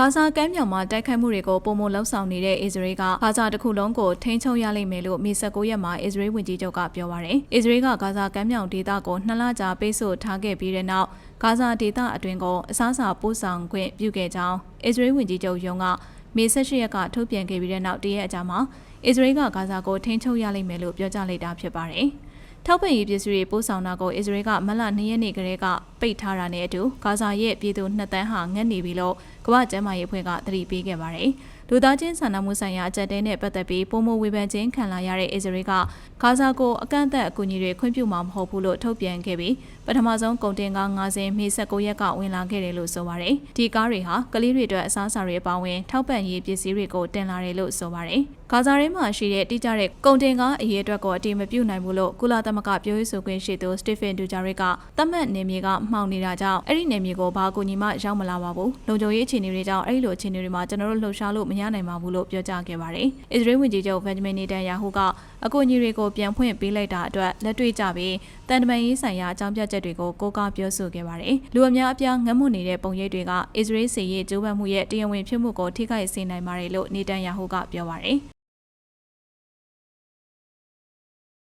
ဂါဇာကမ်းမြောင်မှာတိုက်ခိုက်မှုတွေကိုပုံမလှုပ်ဆောင်နေတဲ့အစ္စရေးကဂါဇာတစ်ခုလုံးကိုထိန်းချုပ်ရလိမ့်မယ်လို့မေ16ရက်မှာအစ္စရေးဝန်ကြီးချုပ်ကပြောပါရယ်။အစ္စရေးကဂါဇာကမ်းမြောင်ဒေသကိုနှစ်လကြာပိတ်ဆို့ထားခဲ့ပြီးတဲ့နောက်ဂါဇာဒေသအတွင်းကိုအစားအစာပို့ဆောင်ခွင့်ပြုခဲ့ကြောင်းအစ္စရေးဝန်ကြီးချုပ်ယုံကမေ18ရက်ကထုတ်ပြန်ခဲ့ပြီးတဲ့နောက်တရက်အကြာမှာအစ္စရေးကဂါဇာကိုထိန်းချုပ်ရလိမ့်မယ်လို့ပြောကြားလိုက်တာဖြစ်ပါတယ်။ထောက်ပံ့ရေးပစ္စည်းတွေပို့ဆောင်တာကိုအစ္စရေးကမလ2ရက်နေ့ကလေးကပိတ်ထားတာနဲ့အတူဂါဇာရဲ့ပြည်သူ2တန်းဟာငတ်နေပြီလို့ကမ္ဘာ့ကျန်းမာရေးအဖွဲ့ကသတိပေးခဲ့ပါတယ်။လူသားချင်းစာနာမှုဆိုင်ရာအကြက်တဲနဲ့ပတ်သက်ပြီးပုံမဝေဖန်ခြင်းခံလာရတဲ့အစ္စရေးကဂါဇာကိုအကန့်အသတ်အကူအညီတွေခွင့်ပြုမှာမဟုတ်ဘူးလို့ထုတ်ပြန်ခဲ့ပြီးပထမဆုံးကုန်တင်ကား9စင်းမေ16ရက်ကဝင်လာခဲ့တယ်လို့ဆိုပါတယ်။ဒီကားတွေဟာကလေးတွေအတွက်အစားအစာတွေအပါအဝင်ထောက်ပံ့ရေးပစ္စည်းတွေကိုတင်လာတယ်လို့ဆိုပါတယ်။ဂါဇာထဲမှာရှိတဲ့တိကျတဲ့ကုန်တင်ကားအရေးအတွက်ကိုအတိမပြုနိုင်ဘူးလို့ကုလသမဂ္ဂပြောရေးဆိုခွင့်ရှိသူစတီဖင်ဒူဂျာရစ်ကသတ်မှတ်နေမြေကမှောင်နေတာကြောင့်အဲ့ဒီနေမြေကိုဘာအကူအညီမှရောက်မလာပါဘူး။လုံခြုံရေးအခြေအနေတွေကြောင့်အဲ့ဒီလိုအခြေအနေတွေမှာကျွန်တော်တို့လှုပ်ရှားလို့မရနိုင်ပါဘူးလို့ပြောကြားခဲ့ပါတယ်။အစ္စရေးဝန်ကြီးချုပ်ဗန်ဂျမင်နေတန်ယာဟုကအကူအညီတွေကိုပြန်ဖွင့်ပေးလိုက်တာအတွက်လက်တွေ့ကြပြီးတန်တမန်ရေးဆိုင်ရာအကြောင်းပြချက်တွေကိုကိုးကားပြောဆိုခဲ့ပါတယ်။လူအများအပြားငတ်မှုနေတဲ့ပုံရိပ်တွေကအစ္စရေးစီရေးကျိုးပမ်းမှုရဲ့တရားဝင်ဖြစ်မှုကိုထိခိုက်စေနိုင်ပါတယ်လို့နေတန်ယာဟုကပြောပါတယ်။